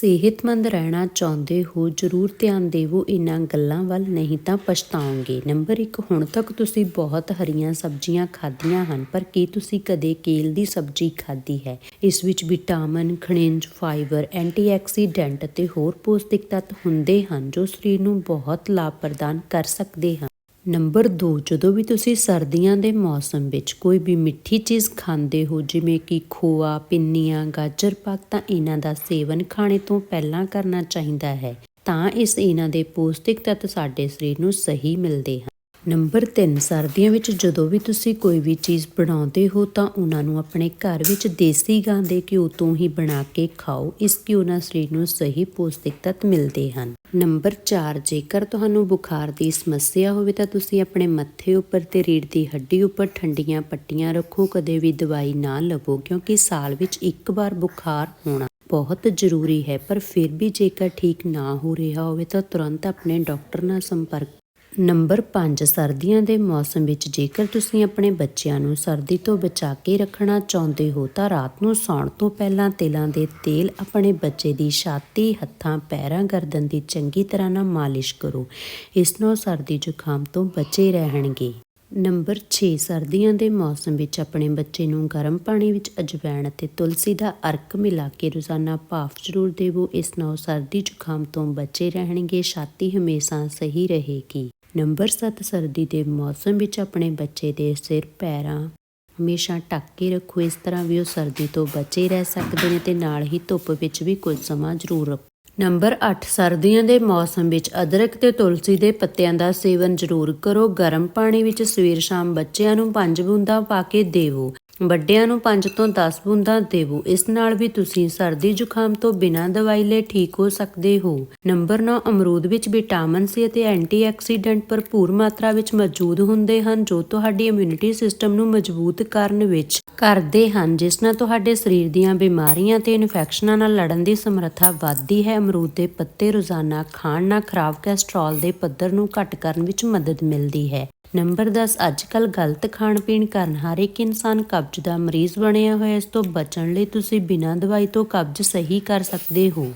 ਸਿਹਤਮੰਦ ਰਹਿਣਾ ਚਾਹੁੰਦੇ ਹੋ, ਜ਼ਰੂਰ ਧਿਆਨ ਦੇਵੋ, ਇਹਨਾਂ ਗੱਲਾਂ ਵੱਲ ਨਹੀਂ ਤਾਂ ਪਛਤਾਓਗੇ। ਨੰਬਰ 1 ਹੁਣ ਤੱਕ ਤੁਸੀਂ ਬਹੁਤ ਹਰੀਆਂ ਸਬਜ਼ੀਆਂ ਖਾਧੀਆਂ ਹਨ, ਪਰ ਕੀ ਤੁਸੀਂ ਕਦੇ ਕੇਲ ਦੀ ਸਬਜ਼ੀ ਖਾਧੀ ਹੈ? ਇਸ ਵਿੱਚ ਵਿਟਾਮਿਨ, ਖਣਿਜ, ਫਾਈਬਰ, ਐਂਟੀਆਕਸੀਡੈਂਟ ਅਤੇ ਹੋਰ ਪੌਸ਼ਟਿਕ ਤੱਤ ਹੁੰਦੇ ਹਨ ਜੋ ਸਰੀਰ ਨੂੰ ਬਹੁਤ ਲਾਭ ਪ੍ਰਦਾਨ ਕਰ ਸਕਦੇ ਹਨ। ਨੰਬਰ 2 ਜਦੋਂ ਵੀ ਤੁਸੀਂ ਸਰਦੀਆਂ ਦੇ ਮੌਸਮ ਵਿੱਚ ਕੋਈ ਵੀ ਮਿੱਠੀ ਚੀਜ਼ ਖਾਂਦੇ ਹੋ, ਜਿਵੇਂ ਕਿ ਖੋਆ, ਪਿੰਨੀਆਂ, ਗਾਜਰ ਪਾਕ, ਤਾਂ ਇਹਨਾਂ ਦਾ ਸੇਵਨ ਖਾਣੇ ਤੋਂ ਪਹਿਲਾਂ ਕਰਨਾ ਚਾਹੀਦਾ ਹੈ। ਤਾਂ ਇਸ ਇਹਨਾਂ ਦੇ ਪੌਸ਼ਟਿਕ ਤੱਤ ਸਾਡੇ ਸਰੀਰ ਨੂੰ ਸਹੀ ਮਿਲਦੇ ਹਨ। ਨੰਬਰ 3 ਸਰਦੀਆਂ ਵਿੱਚ ਜਦੋਂ ਵੀ ਤੁਸੀਂ ਕੋਈ ਵੀ ਚੀਜ਼ ਬਣਾਉਂਦੇ ਹੋ ਤਾਂ ਉਹਨਾਂ ਨੂੰ ਆਪਣੇ ਘਰ ਵਿੱਚ ਦੇਸੀ ਗਾਂ ਦੇ ਘਿਓ ਤੋਂ ਹੀ ਬਣਾ ਕੇ ਖਾਓ। ਇਸ ਘਿਓ ਨਾਲ ਸਰੀਰ ਨੂੰ ਸਹੀ ਪੌਸ਼ਟਿਕ ਤੱਤ ਮਿਲਦੇ ਹਨ। ਨੰਬਰ 4 ਜੇਕਰ ਤੁਹਾਨੂੰ ਬੁਖਾਰ ਦੀ ਸਮੱਸਿਆ ਹੋਵੇ ਤਾਂ ਤੁਸੀਂ ਆਪਣੇ ਮੱਥੇ ਉੱਪਰ ਤੇ ਰੀੜ੍ਹ ਦੀ ਹੱਡੀ ਉੱਪਰ ਠੰਡੀਆਂ ਪੱਟੀਆਂ ਰੱਖੋ। ਕਦੇ ਵੀ ਦਵਾਈ ਨਾ ਲਵੋ ਕਿਉਂਕਿ ਸਾਲ ਵਿੱਚ ਇੱਕ ਵਾਰ ਬੁਖਾਰ ਹੋਣਾ ਬਹੁਤ ਜ਼ਰੂਰੀ ਹੈ। ਪਰ ਫਿਰ ਵੀ ਜੇਕਰ ਠੀਕ ਨਾ ਹੋ ਰਿਹਾ ਹੋਵੇ ਤਾਂ ਤੁਰੰਤ ਆਪਣੇ ਡਾਕਟਰ ਨਾਲ ਸੰਪਰਕ ਨੰਬਰ 5 ਸਰਦੀਆਂ ਦੇ ਮੌਸਮ ਵਿੱਚ ਜੇਕਰ ਤੁਸੀਂ ਆਪਣੇ ਬੱਚਿਆਂ ਨੂੰ ਸਰਦੀ ਤੋਂ ਬਚਾ ਕੇ ਰੱਖਣਾ ਚਾਹੁੰਦੇ ਹੋ, ਤਾਂ ਰਾਤ ਨੂੰ ਸੌਣ ਤੋਂ ਪਹਿਲਾਂ ਤਿਲਾਂ ਦੇ ਤੇਲ ਆਪਣੇ ਬੱਚੇ ਦੀ ਛਾਤੀ, ਹੱਥਾਂ, ਪੈਰਾਂ, ਗਰਦਨ ਦੀ ਚੰਗੀ ਤਰ੍ਹਾਂ ਨਾਲ ਮਾਲਿਸ਼ ਕਰੋ। ਇਸ ਨਾਲ ਸਰਦੀ ਜ਼ੁਕਾਮ ਤੋਂ ਬਚੇ ਰਹਿਣਗੇ। ਨੰਬਰ 6 ਸਰਦੀਆਂ ਦੇ ਮੌਸਮ ਵਿੱਚ ਆਪਣੇ ਬੱਚੇ ਨੂੰ ਗਰਮ ਪਾਣੀ ਵਿੱਚ ਅਜਵਾਇਣ ਅਤੇ ਤੁਲਸੀ ਦਾ ਅਰਕ ਮਿਲਾ ਕੇ ਰੋਜ਼ਾਨਾ ਭਾਫ ਜ਼ਰੂਰ ਦੇਵੋ। ਇਸ ਨਾਲ ਸਰਦੀ ਜ਼ੁਕਾਮ ਤੋਂ ਬਚੇ ਰਹਿਣਗੇ, ਛਾਤੀ ਹਮੇਸ਼ਾ ਸਹੀ ਰਹੇਗੀ। ਨੰਬਰ 7 ਸਰਦੀ ਦੇ ਮੌਸਮ ਵਿੱਚ ਆਪਣੇ ਬੱਚੇ ਦੇ ਸਿਰ ਪੈਰਾਂ ਹਮੇਸ਼ਾ ਢੱਕ ਕੇ ਰੱਖੋ। ਇਸ ਤਰ੍ਹਾਂ ਵੀ ਉਹ ਸਰਦੀ ਤੋਂ ਬਚੇ ਰਹਿ ਸਕਦੇ ਨੇ ਤੇ ਨਾਲ ਹੀ ਧੁੱਪ ਵਿੱਚ ਵੀ ਕੁਝ ਸਮਾਂ ਜ਼ਰੂਰ ਰੱਖੋ। ਨੰਬਰ 8 ਸਰਦੀਆਂ ਦੇ ਮੌਸਮ ਵਿੱਚ ਅਦਰਕ ਤੇ ਤੁਲਸੀ ਦੇ ਪੱਤਿਆਂ ਦਾ ਸੇਵਨ ਜ਼ਰੂਰ ਕਰੋ। ਗਰਮ ਪਾਣੀ ਵਿੱਚ ਸਵੇਰ ਸ਼ਾਮ ਬੱਚਿਆਂ ਨੂੰ ਪੰਜ ਬੂੰਦਾਂ ਪਾ ਕੇ ਦੇਵੋ। ਵੱਡਿਆਂ ਨੂੰ 5 ਤੋਂ 10 ਬੂੰਦਾਂ ਦੇਵੋ। ਇਸ ਨਾਲ ਵੀ ਤੁਸੀਂ ਸਰਦੀ ਜ਼ੁਕਾਮ ਤੋਂ ਬਿਨਾਂ ਦਵਾਈ ਲਏ ਠੀਕ ਹੋ ਸਕਦੇ ਹੋ। ਨੰਬਰ 9 ਅਮਰੂਦ ਵਿੱਚ ਵਿਟਾਮਿਨ ਸੀ ਅਤੇ ਐਂਟੀਆਕਸੀਡੈਂਟ ਭਰਪੂਰ ਮਾਤਰਾ ਵਿੱਚ ਮੌਜੂਦ ਹੁੰਦੇ ਹਨ, ਜੋ ਤੁਹਾਡੀ ਇਮਿਊਨਿਟੀ ਸਿਸਟਮ ਨੂੰ ਮਜ਼ਬੂਤ ਕਰਨ ਵਿੱਚ ਕਰਦੇ ਹਨ। ਜਿਸ ਨਾਲ ਤੁਹਾਡੇ ਸਰੀਰ ਦੀਆਂ ਬਿਮਾਰੀਆਂ ਤੇ ਇਨਫੈਕਸ਼ਨਾਂ ਨਾਲ ਲੜਨ ਦੀ ਸਮਰੱਥਾ ਵੱਧਦੀ ਹੈ। ਅਮਰੂਦ ਦੇ ਪੱਤੇ ਰੋਜ਼ਾਨਾ ਖਾਣ ਨਾਲ ਖਰਾਬ ਕੋਲੇਸਟ੍ਰੋਲ ਦੇ ਪੱਧਰ ਨੂੰ ਘੱਟ ਕਰਨ ਵਿੱਚ ਮਦਦ ਮਿਲਦੀ ਹੈ। ਨੰਬਰ 10 ਅੱਜਕੱਲ ਗਲਤ ਖਾਣ ਪੀਣ ਕਾਰਨ ਹਰ ਇੱਕ ਇਨਸਾਨ ਕਬਜ਼ ਦਾ ਮਰੀਜ਼ ਬਣਿਆ ਹੋਇਆ ਇਸ ਤੋਂ ਬਚਣ ਲਈ ਤੁਸੀਂ ਬਿਨਾਂ ਦਵਾਈ ਤੋਂ ਕਬਜ਼ ਸਹੀ ਕਰ ਸਕਦੇ ਹੋ।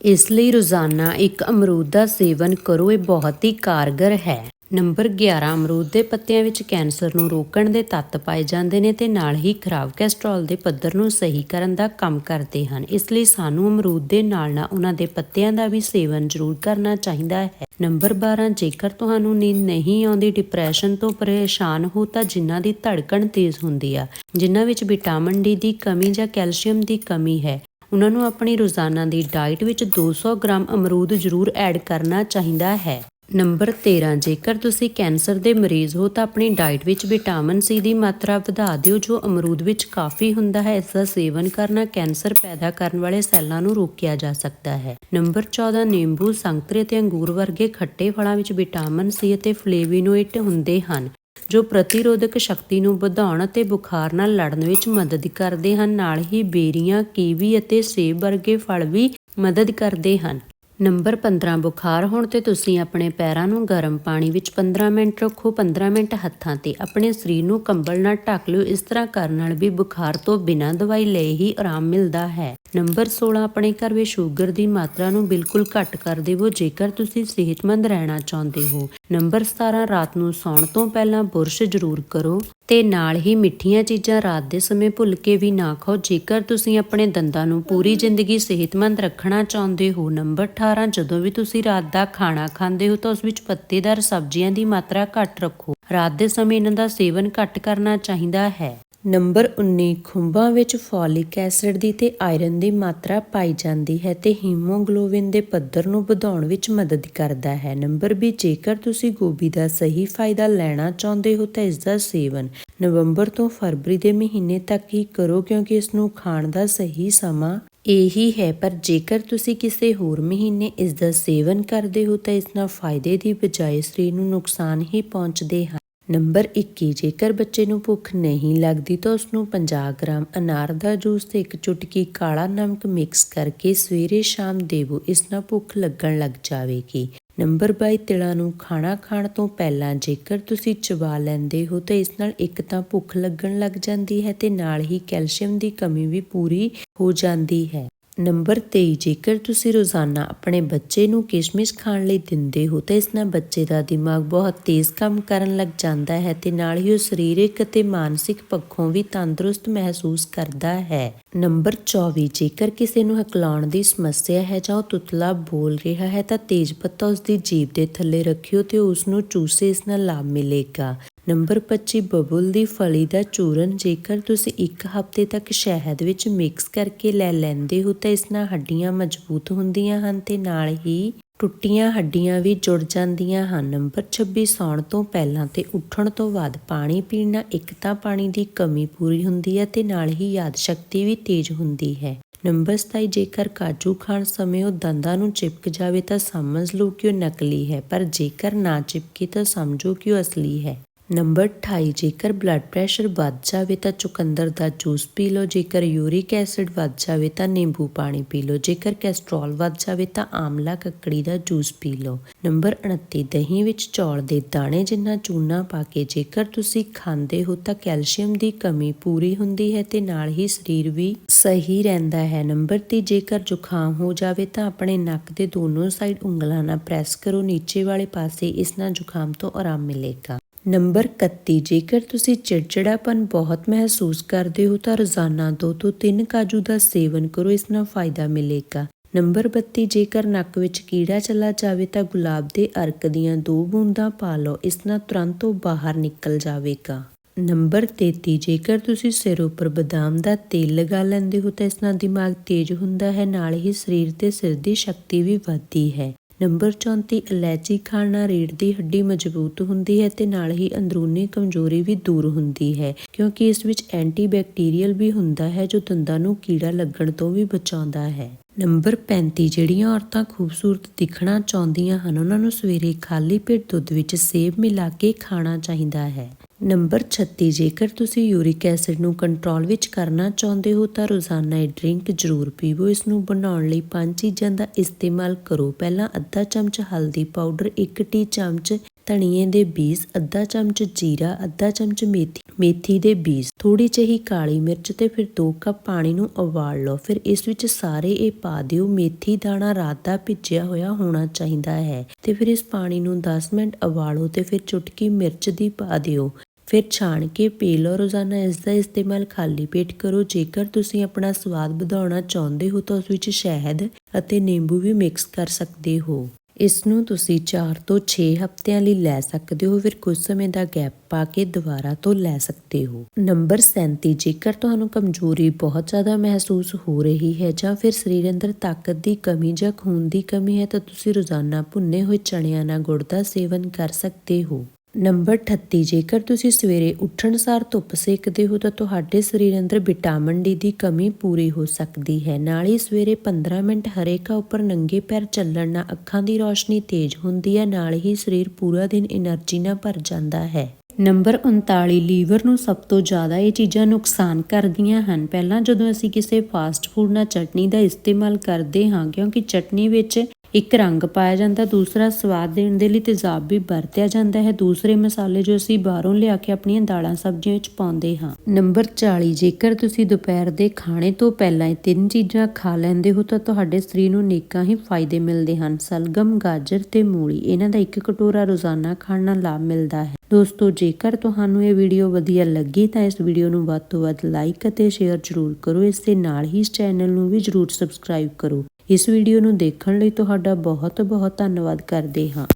ਇਸ ਲਈ ਰੋਜ਼ਾਨਾ ਇੱਕ ਅਮਰੂਦ ਦਾ ਸੇਵਨ ਕਰੋ, ਇਹ ਬਹੁਤ ਹੀ ਕਾਰਗਰ ਹੈ। ਨੰਬਰ 11 ਅਮਰੂਦ ਦੇ ਪੱਤਿਆਂ ਵਿੱਚ ਕੈਂਸਰ ਨੂੰ ਰੋਕਣ ਦੇ ਤੱਤ ਪਾਏ ਜਾਂਦੇ ਨੇ ਤੇ ਨਾਲ ਹੀ ਖਰਾਬ ਕੋਲੇਸਟ੍ਰੋਲ ਦੇ ਪੱਧਰ ਨੂੰ ਸਹੀ ਕਰਨ ਦਾ ਕੰਮ ਕਰਦੇ ਹਨ। ਇਸ ਲਈ ਸਾਨੂੰ ਅਮਰੂਦ ਦੇ ਨਾਲ ਨਾਲ ਉਹਨਾਂ ਦੇ ਪੱਤਿਆਂ ਦਾ ਵੀ ਸੇਵਨ ਜ਼ਰੂਰ ਕਰਨਾ ਚਾਹੀਦਾ ਹੈ। ਨੰਬਰ 12 ਜੇਕਰ ਤੁਹਾਨੂੰ ਨੀਂਦ ਨਹੀਂ ਆਉਂਦੀ, ਡਿਪਰੈਸ਼ਨ ਤੋਂ ਪਰੇਸ਼ਾਨ ਹੋ ਤਾਂ ਜਿਨ੍ਹਾਂ ਦੀ ਧੜਕਣ ਤੇਜ਼ ਹੁੰਦੀ ਆ ਜਿਨ੍ਹਾਂ ਵਿੱਚ ਵਿਟਾਮਿਨ ਡੀ ਦੀ ਕਮੀ ਜਾਂ ਕੈਲਸ਼ੀਅਮ ਦੀ ਕਮੀ ਹੈ, ਉਹਨਾਂ ਨੂੰ ਆਪਣੀ ਰੋਜ਼ਾਨਾ ਦੀ ਡਾਈਟ ਵਿੱਚ 200 ਗ੍ਰਾਮ ਅਮਰੂਦ ਜ਼ਰੂਰ ਐਡ ਕਰਨਾ ਚਾਹੀਦਾ ਹੈ। ਨੰਬਰ 13 ਜੇਕਰ ਤੁਸੀਂ ਕੈਂਸਰ ਦੇ ਮਰੀਜ਼ ਹੋ ਤਾਂ ਆਪਣੀ ਡਾਈਟ ਵਿੱਚ ਵਿਟਾਮਿਨ ਸੀ ਦੀ ਮਾਤਰਾ ਵਧਾ ਦਿਓ, ਜੋ ਅਮਰੂਦ ਵਿੱਚ ਕਾਫੀ ਹੁੰਦਾ ਹੈ। ਇਸ ਦਾ ਸੇਵਨ ਕਰਨਾ ਕੈਂਸਰ ਪੈਦਾ ਕਰਨ ਵਾਲੇ ਸੈੱਲਾਂ ਨੂੰ ਰੋਕਿਆ ਜਾ ਸਕਦਾ ਹੈ। ਨੰਬਰ 14 ਨਿੰਬੂ, ਸੰਤਰੇ ਤੇ ਅੰਗੂਰ ਵਰਗੇ ਖੱਟੇ ਫਲਾਂ ਵਿੱਚ ਵਿਟਾਮਿਨ ਸੀ ਅਤੇ ਫਲੇਵੋਨੋਇਡ ਹੁੰਦੇ ਹਨ, ਜੋ ਪ੍ਰਤੀਰੋਧਕ ਸ਼ਕਤੀ ਨੂੰ ਵਧਾਉਣ ਅਤੇ ਬੁਖਾਰ ਨਾਲ ਲੜਨ ਵਿੱਚ ਮਦਦ ਕਰਦੇ ਹਨ। ਨਾਲ ਹੀ ਬੇਰੀਆਂ, ਕੀਵੀ ਅਤੇ ਸੇਬ ਵਰਗੇ ਫਲ ਵੀ ਮਦਦ ਕਰਦੇ ਹਨ। ਨੰਬਰ 15 ਬੁਖਾਰ ਹੋਣ ਤੇ ਤੁਸੀਂ ਆਪਣੇ ਪੈਰਾਂ ਨੂੰ ਗਰਮ ਪਾਣੀ ਵਿੱਚ 15 ਮਿੰਟ ਰੱਖੋ 15 ਮਿੰਟ ਹੱਥਾਂ ਤੇ। ਆਪਣੇ ਸਰੀਰ ਨੂੰ ਕੰਬਲ ਨਾਲ ਢੱਕ ਲਿਓ। ਇਸ ਤਰ੍ਹਾਂ ਕਰਨ ਨਾਲ ਵੀ ਬੁਖਾਰ ਤੋਂ ਬਿਨਾਂ ਦਵਾਈ ਲਏ ਹੀ ਆਰਾਮ ਮਿਲਦਾ ਹੈ। ਨੰਬਰ 16 ਆਪਣੇ ਘਰ ਵਿੱਚ ਸ਼ੂਗਰ ਦੀ ਮਾਤਰਾ ਨੂੰ ਬਿਲਕੁਲ ਘੱਟ ਕਰ ਦੇਵੋ, ਜੇਕਰ ਤੁਸੀਂ ਸਿਹਤਮੰਦ ਰਹਿਣਾ ਚਾਹੁੰਦੇ ਹੋ। ਨੰਬਰ 17 ਰਾਤ ਨੂੰ ਸੌਣ ਤੋਂ ਪਹਿਲਾਂ ਬੁਰਸ਼ ਜ਼ਰੂਰ ਕਰੋ ਤੇ ਨਾਲ ਹੀ ਮਿੱਠੀਆਂ ਚੀਜ਼ਾਂ ਰਾਤ ਦੇ ਸਮੇਂ ਭੁੱਲ ਕੇ ਵੀ ਨਾ ਖਾਓ। ਜੇਕਰ ਤੁਸੀਂ ਆਪਣੇ ਦੰਦਾਂ ਨੂੰ ਪੂਰੀ ਜ਼ਿੰਦਗੀ ਸਿਹਤਮੰਦ ਰੱਖਣਾ ਚਾਹੁੰਦੇ ਹੋ, ਨੰਬਰ 18 ਜਦੋਂ ਵੀ ਤੁਸੀਂ ਰਾਤ ਦਾ ਖਾਣਾ ਖਾਂਦੇ ਹੋ ਤਾਂ ਉਸ ਵਿੱਚ ਪੱਤੇਦਾਰ ਸਬਜ਼ੀਆਂ ਦੀ ਮਾਤਰਾ ਘੱਟ ਰੱਖੋ। ਰਾਤ ਦੇ ਸਮੇਂ ਇਹਨਾਂ ਦਾ ਸੇਵਨ ਘੱਟ ਕਰਨਾ ਚਾਹੀਦਾ ਹੈ। ਨੰਬਰ 19 ਖੁੰਬਾਂ ਵਿੱਚ ਫੋਲਿਕ ਐਸਿਡ ਦੀ ਤੇ ਆਇਰਨ ਦੀ ਮਾਤਰਾ ਪਾਈ ਜਾਂਦੀ ਹੈ ਤੇ ਹੀਮੋਗਲੋਬਿਨ ਦੇ ਪੱਧਰ ਨੂੰ ਵਧਾਉਣ ਵਿੱਚ ਮਦਦ ਕਰਦਾ ਹੈ। ਨੰਬਰ 20 ਜੇਕਰ ਤੁਸੀਂ ਗੋਭੀ ਦਾ ਸਹੀ ਫਾਇਦਾ ਲੈਣਾ ਚਾਹੁੰਦੇ ਹੋ ਤਾਂ ਇਸ ਦਾ ਸੇਵਨ ਨਵੰਬਰ ਤੋਂ ਫਰਵਰੀ ਦੇ ਮਹੀਨੇ ਤੱਕ ਹੀ ਕਰੋ ਕਿਉਂਕਿ ਇਸ ਨੂੰ ਖਾਣ ਦਾ ਸਹੀ ਸਮਾਂ ਇਹੀ ਹੈ। ਪਰ ਜੇਕਰ ਤੁਸੀਂ ਕਿਸੇ ਹੋਰ ਮਹੀਨੇ ਇਸ ਦਾ ਸੇਵਨ ਕਰਦੇ ਹੋ ਤਾਂ ਇਸ ਨਾਲ ਫਾਇਦੇ ਦੀ ਬਜਾਏ ਸਰੀਰ ਨੂੰ ਨੁਕਸਾਨ ਹੀ ਪਹੁੰਚਦੇ ਹਨ। ਨੰਬਰ 21 ਜੇਕਰ ਬੱਚੇ ਨੂੰ ਭੁੱਖ ਨਹੀਂ ਲੱਗਦੀ ਤਾਂ ਉਸ ਨੂੰ 50 ਗ੍ਰਾਮ ਅਨਾਰ ਦਾ ਜੂਸ ਤੇ ਇੱਕ ਚੁਟਕੀ ਕਾਲਾ ਨਮਕ ਮਿਕਸ ਕਰਕੇ ਸਵੇਰੇ ਸ਼ਾਮ ਦੇਵੋ, ਇਸ ਨਾਲ ਭੁੱਖ ਲੱਗਣ ਲੱਗ ਜਾਵੇਗੀ। ਨੰਬਰ 22 ਤਿਲਾਂ ਨੂੰ ਖਾਣਾ ਖਾਣ ਤੋਂ ਪਹਿਲਾਂ ਜੇਕਰ ਤੁਸੀਂ ਚਬਾ ਲੈਂਦੇ ਹੋ ਤਾਂ ਇਸ ਨਾਲ ਇੱਕ ਤਾਂ ਭੁੱਖ ਲੱਗਣ ਲੱਗ ਜਾਂਦੀ ਹੈ ਤੇ ਨਾਲ ਹੀ ਕੈਲਸ਼ੀਅਮ ਦੀ ਕਮੀ ਵੀ ਪੂਰੀ ਹੋ ਜਾਂਦੀ ਹੈ। ਨੰਬਰ 23 ਜੇਕਰ ਤੁਸੀਂ ਰੋਜ਼ਾਨਾ ਆਪਣੇ ਬੱਚੇ ਨੂੰ ਕਿਸ਼ਮਿਸ਼ ਖਾਣ ਲਈ ਦਿੰਦੇ ਹੋ, ਤਾਂ ਇਸ ਨਾਲ ਬੱਚੇ ਦਾ ਦਿਮਾਗ ਬਹੁਤ ਤੇਜ਼ ਕੰਮ ਕਰਨ ਲੱਗ ਜਾਂਦਾ ਹੈ ਤੇ ਨਾਲ ਹੀ ਉਹ ਸਰੀਰਕ ਅਤੇ ਮਾਨਸਿਕ ਪੱਖੋਂ ਵੀ ਤੰਦਰੁਸਤ ਮਹਿਸੂਸ ਕਰਦਾ ਹੈ। ਨੰਬਰ 24 ਜੇਕਰ ਕਿਸੇ ਨੂੰ ਹਕਲਾਉਣ ਦੀ ਸਮੱਸਿਆ ਹੈ ਜਾਂ ਉਹ ਤੁਤਲਾ ਬੋਲ ਰਿਹਾ ਹੈ, ਤਾਂ ਤੇਜ਼ ਪੱਤਾ ਉਸ ਦੀ ਜੀਭ ਦੇ ਥੱਲੇ ਰੱਖਿਓ ਤੇ ਉਸ ਨੂੰ ਚੂਸੇ ਇਸ ਨਾਲ ਲਾਭ ਮਿਲੇਗਾ। ਨੰਬਰ 25 ਬਬੁਲ ਦੀ ਫਲੀ ਦਾ ਚੂਰਨ ਜੇਕਰ ਤੁਸੀਂ ਇੱਕ ਹਫ਼ਤੇ ਤੱਕ ਸ਼ਹਿਦ ਵਿੱਚ ਮਿਕਸ ਕਰਕੇ ਲੈ ਲੈਂਦੇ ਹੋ ਤਾਂ ਇਸ ਨਾਲ ਹੱਡੀਆਂ ਮਜ਼ਬੂਤ ਹੁੰਦੀਆਂ ਹਨ ਤੇ ਨਾਲ ਹੀ ਟੁੱਟੀਆਂ ਹੱਡੀਆਂ ਵੀ ਜੁੜ ਜਾਂਦੀਆਂ ਹਨ। ਨੰਬਰ 26 ਸੌਣ ਤੋਂ ਪਹਿਲਾਂ ਤੇ ਉੱਠਣ ਤੋਂ ਬਾਅਦ ਪਾਣੀ ਪੀਣਾ ਇੱਕ ਤਾਂ ਪਾਣੀ ਦੀ ਕਮੀ ਪੂਰੀ ਹੁੰਦੀ ਹੈ ਤੇ ਨਾਲ ਹੀ ਯਾਦ ਸ਼ਕਤੀ ਵੀ ਤੇਜ਼ ਹੁੰਦੀ ਹੈ। ਨੰਬਰ 27 ਜੇਕਰ ਕਾਜੂ ਖਾਣ ਸਮੇਂ ਉਹ ਦੰਦਾਂ ਨੂੰ ਚਿਪਕ ਜਾਵੇ ਤਾਂ ਸਮਝ ਲਓ ਕਿ ਉਹ ਨਕਲੀ ਹੈ, ਪਰ ਜੇਕਰ ਨਾ ਚਿਪਕੇ ਤਾਂ ਸਮਝੋ ਕਿ ਉਹ ਅਸਲੀ ਹੈ। ਨੰਬਰ 28 ਜੇਕਰ ਬਲੱਡ ਪ੍ਰੈਸ਼ਰ ਵੱਧ ਜਾਵੇ ਤਾਂ ਚੁਕੰਦਰ ਦਾ ਜੂਸ ਪੀ ਲਓ, ਜੇਕਰ ਯੂਰਿਕ ਐਸਿਡ ਵੱਧ ਜਾਵੇ ਤਾਂ ਨਿੰਬੂ ਪਾਣੀ ਪੀ ਲਓ, ਜੇਕਰ ਕੈਸਟਰੋਲ ਵੱਧ ਜਾਵੇ ਤਾਂ ਆਮਲਾ ਕੱਕੜੀ ਦਾ ਜੂਸ ਪੀ ਲਓ। ਨੰਬਰ 29 ਦਹੀਂ ਵਿੱਚ ਚੌਲ ਦੇ ਦਾਣੇ ਜਿੰਨਾ ਚੂਨਾ ਪਾ ਕੇ ਜੇਕਰ ਤੁਸੀਂ ਖਾਂਦੇ ਹੋ ਤਾਂ ਕੈਲਸ਼ੀਅਮ ਦੀ ਕਮੀ ਪੂਰੀ ਹੁੰਦੀ ਹੈ ਤੇ ਨਾਲ ਹੀ ਸਰੀਰ ਵੀ ਸਹੀ ਰਹਿੰਦਾ ਹੈ। ਨੰਬਰ 30 ਜੇਕਰ ਜ਼ੁਕਾਮ ਹੋ ਜਾਵੇ ਤਾਂ ਆਪਣੇ ਨੱਕ ਦੇ ਦੋਨੋਂ ਸਾਈਡ ਉਂਗਲਾਂ ਨਾਲ ਪ੍ਰੈਸ ਕਰੋ, ਨੀਚੇ ਵਾਲੇ ਪਾਸੇ ਇਸ ਨਾਲ ਜ਼ੁਕਾਮ ਤੋਂ ਆਰਾਮ ਮਿਲੇਗਾ। ਨੰਬਰ 31 ਜੇਕਰ ਤੁਸੀਂ ਚਿੜਚਿੜਾਪਨ ਬਹੁਤ ਮਹਿਸੂਸ ਕਰਦੇ ਹੋ ਤਾਂ ਰੋਜ਼ਾਨਾ 2 ਤੋਂ 3 ਕਾਜੂ ਦਾ ਸੇਵਨ ਕਰੋ, ਇਸ ਨਾਲ ਫਾਇਦਾ ਮਿਲੇਗਾ। ਨੰਬਰ 32 ਜੇਕਰ ਨੱਕ ਵਿੱਚ ਕੀੜਾ ਚਲਾ ਜਾਵੇ ਤਾਂ ਗੁਲਾਬ ਦੇ ਅਰਕ ਦੀਆਂ ਦੋ ਬੂੰਦਾਂ ਪਾ ਲਓ, ਇਸ ਨਾਲ ਤੁਰੰਤ ਉਹ ਬਾਹਰ ਨਿਕਲ ਜਾਵੇਗਾ। ਨੰਬਰ 33 ਜੇਕਰ ਤੁਸੀਂ ਸਿਰ ਉੱਪਰ ਬਦਾਮ ਦਾ ਤੇਲ ਲਗਾ ਲੈਂਦੇ ਹੋ ਤਾਂ ਇਸ ਨਾਲ ਦਿਮਾਗ ਤੇਜ਼ ਹੁੰਦਾ ਹੈ, ਨਾਲ ਹੀ ਸਰੀਰ ਤੇ ਸਿਰ ਦੀ ਸ਼ਕਤੀ ਵੀ ਵੱਧਦੀ ਹੈ। ਨੰਬਰ 34 ਇਲਾਇਚੀ ਖਾਣ ਨਾਲ ਰੀੜ੍ਹ ਦੀ ਹੱਡੀ ਮਜ਼ਬੂਤ ਹੁੰਦੀ ਹੈ ਤੇ ਨਾਲ ਹੀ ਅੰਦਰੂਨੀ ਕਮਜ਼ੋਰੀ ਵੀ ਦੂਰ ਹੁੰਦੀ ਹੈ, ਕਿਉਂਕਿ ਇਸ ਵਿੱਚ ਐਂਟੀਬੈਕਟੀਰੀਅਲ ਵੀ ਹੁੰਦਾ ਹੈ ਜੋ ਦੰਦਾਂ ਨੂੰ ਕੀੜਾ ਲੱਗਣ ਤੋਂ ਵੀ ਬਚਾਉਂਦਾ ਹੈ। ਨੰਬਰ 35 ਜਿਹੜੀਆਂ ਔਰਤਾਂ ਖੂਬਸੂਰਤ ਦਿਖਣਾ ਚਾਹੁੰਦੀਆਂ ਹਨ, ਉਹਨਾਂ ਨੂੰ ਸਵੇਰੇ ਖਾਲੀ ਪੇਟ ਦੁੱਧ ਵਿੱਚ ਸੇਬ ਮਿਲਾ ਕੇ ਖਾਣਾ ਚਾਹੀਦਾ ਹੈ। ਨੰਬਰ 36 ਜੇਕਰ ਤੁਸੀਂ ਯੂਰਿਕ ਐਸਿਡ ਨੂੰ ਕੰਟਰੋਲ ਵਿੱਚ ਕਰਨਾ ਚਾਹੁੰਦੇ ਹੋ, ਤਾਂ ਰੋਜ਼ਾਨਾ ਇਹ ਡਰਿੰਕ ਜ਼ਰੂਰ ਪੀਵੋ। ਇਸ ਨੂੰ ਬਣਾਉਣ ਲਈ ਪੰਜ ਚੀਜ਼ਾਂ ਦਾ ਇਸਤੇਮਾਲ ਕਰੋ। ਪਹਿਲਾਂ ਅੱਧਾ ਚਮਚ ਹਲਦੀ ਪਾਊਡਰ 1 ਟੀ ਚਮਚ ਧਨੀਏ ਦੇ ਬੀਜ, ਅੱਧਾ ਚਮਚ ਜੀਰਾ, ਅੱਧਾ ਚਮਚ ਮੇਥੀ ਮੇਥੀ ਦੇ ਬੀਜ ਥੋੜੀ ਜਿਹੀ ਕਾਲੀ ਮਿਰਚ ਤੇ ਫਿਰ 2 ਕੱਪ ਪਾਣੀ ਨੂੰ ਉਬਾਲ ਲਓ। ਫਿਰ ਇਸ ਵਿੱਚ ਸਾਰੇ ਇਹ ਪਾ ਦਿਓ। ਮੇਥੀ ਦਾਣਾ ਰਾਤ ਦਾ ਭਿੱਜਿਆ ਹੋਇਆ ਹੋਣਾ ਚਾਹੀਦਾ ਹੈ। ਤੇ ਫਿਰ ਇਸ ਪਾਣੀ ਨੂੰ 10 ਮਿੰਟ ਉਬਾਲੋ ਤੇ ਫਿਰ ਚੁਟਕੀ ਮਿਰਚ ਦੀ ਪਾ ਦਿਓ। ਫਿਰ ਛਾਣ ਕੇ ਪੀ ਲਓ। ਰੋਜ਼ਾਨਾ ਇਸ ਦਾ ਇਸਤੇਮਾਲ ਖਾਲੀ ਪੇਟ ਕਰੋ। ਜੇਕਰ ਤੁਸੀਂ ਆਪਣਾ ਸਵਾਦ ਵਧਾਉਣਾ ਚਾਹੁੰਦੇ ਹੋ, ਤਾਂ ਉਸ ਵਿੱਚ ਸ਼ਹਿਦ ਅਤੇ ਨਿੰਬੂ ਵੀ ਮਿਕਸ ਕਰ ਸਕਦੇ ਹੋ। ਇਸ ਨੂੰ ਤੁਸੀਂ 4 ਤੋਂ 6 ਹਫ਼ਤਿਆਂ ਲਈ ਲੈ ਸਕਦੇ ਹੋ। ਫਿਰ ਕੁਝ ਸਮੇਂ ਦਾ ਗੈਪ ਪਾ ਕੇ ਦੁਬਾਰਾ ਤੋਂ ਲੈ ਸਕਦੇ ਹੋ। ਨੰਬਰ 37 ਜੇਕਰ ਤੁਹਾਨੂੰ ਕਮਜ਼ੋਰੀ ਬਹੁਤ ਜ਼ਿਆਦਾ ਮਹਿਸੂਸ ਹੋ ਰਹੀ ਹੈ ਜਾਂ ਫਿਰ ਸਰੀਰ ਅੰਦਰ ਤਾਕਤ ਦੀ ਕਮੀ ਜਾਂ ਖੂਨ ਦੀ ਕਮੀ ਹੈ, ਤਾਂ ਤੁਸੀਂ ਰੋਜ਼ਾਨਾ ਭੁੰਨੇ ਹੋਏ ਚਣਿਆਂ ਨਾਲ ਗੁੜ ਦਾ ਸੇਵਨ ਕਰ ਸਕਦੇ ਹੋ। ਨੰਬਰ 38 ਜੇਕਰ ਤੁਸੀਂ ਸਵੇਰੇ ਉੱਠਣ ਸਾਰ ਧੁੱਪ ਸੇਕਦੇ ਹੋ ਤਾਂ ਤੁਹਾਡੇ ਸਰੀਰ ਅੰਦਰ ਵਿਟਾਮਿਨ ਡੀ ਦੀ ਕਮੀ ਪੂਰੀ ਹੋ ਸਕਦੀ ਹੈ। ਨਾਲ ਹੀ ਸਵੇਰੇ 15 ਮਿੰਟ ਹਰੇਕਾ ਉੱਪਰ ਨੰਗੇ ਪੈਰ ਚੱਲਣ ਨਾਲ ਅੱਖਾਂ ਦੀ ਰੌਸ਼ਨੀ ਤੇਜ਼ ਹੁੰਦੀ ਹੈ, ਨਾਲ ਹੀ ਸਰੀਰ ਪੂਰਾ ਦਿਨ એનર્ਜੀ ਨਾਲ ਭਰ ਜਾਂਦਾ ਹੈ। ਨੰਬਰ 39 ਲੀਵਰ ਨੂੰ ਸਭ ਤੋਂ ਜ਼ਿਆਦਾ ਇਹ ਚੀਜ਼ਾਂ ਨੁਕਸਾਨ ਕਰਦੀਆਂ ਹਨ। ਪਹਿਲਾਂ ਜਦੋਂ ਅਸੀਂ ਕਿਸੇ ਫਾਸਟ ਫੂਡ ਨਾਲ ਚਟਨੀ ਦਾ ਇਸਤੇਮਾਲ ਕਰਦੇ ਹਾਂ, ਕਿਉਂਕਿ ਚਟਨੀ ਵਿੱਚ ਇੱਕ ਰੰਗ ਪਾਇਆ ਜਾਂਦਾ, ਦੂਸਰਾ ਸਵਾਦ ਦੇਣ ਦੇ ਲਈ ਤੇਜ਼ਾਬ ਵੀ ਵਰਤਿਆ ਜਾਂਦਾ ਹੈ। ਦੂਸਰੇ ਮਸਾਲੇ ਜੋ ਅਸੀਂ ਬਾਹਰੋਂ ਲਿਆ ਕੇ ਆਪਣੀਆਂ ਦਾਲਾਂ ਸਬਜ਼ੀਆਂ ਵਿੱਚ ਪਾਉਂਦੇ ਹਾਂ। ਨੰਬਰ 40 ਜੇਕਰ ਤੁਸੀਂ ਦੁਪਹਿਰ ਦੇ ਖਾਣੇ ਤੋਂ ਪਹਿਲਾਂ ਇਹ ਤਿੰਨ ਚੀਜ਼ਾਂ ਖਾ ਲੈਂਦੇ ਹੋ, ਤਾਂ ਤੁਹਾਡੇ ਸਰੀਰ ਨੂੰ ਨੇਕਾਂ ਹੀ ਫਾਇਦੇ ਮਿਲਦੇ ਹਨ। ਸਲਗਮ, ਗਾਜਰ ਤੇ ਮੂਲੀ, ਇਹਨਾਂ ਦਾ ਇੱਕ ਕਟੋਰਾ ਰੋਜ਼ਾਨਾ ਖਾਣ ਨਾਲ ਲਾਭ ਮਿਲਦਾ ਹੈ। ਦੋਸਤੋ, ਜੇਕਰ ਤੁਹਾਨੂੰ ਇਹ ਵੀਡੀਓ ਵਧੀਆ ਲੱਗੀ, ਤਾਂ ਇਸ ਵੀਡੀਓ ਨੂੰ ਵੱਧ ਤੋਂ ਵੱਧ ਲਾਈਕ ਅਤੇ ਸ਼ੇਅਰ ਜ਼ਰੂਰ ਕਰੋ। ਇਸ ਦੇ ਨਾਲ ਹੀ ਇਸ ਚੈਨਲ ਨੂੰ ਵੀ ਜ਼ਰੂਰ ਸਬਸਕ੍ਰਾਈਬ ਕਰੋ। ਇਸ ਵੀਡੀਓ ਨੂੰ ਦੇਖਣ ਲਈ ਤੁਹਾਡਾ ਬਹੁਤ ਬਹੁਤ ਧੰਨਵਾਦ ਕਰਦੇ ਹਾਂ।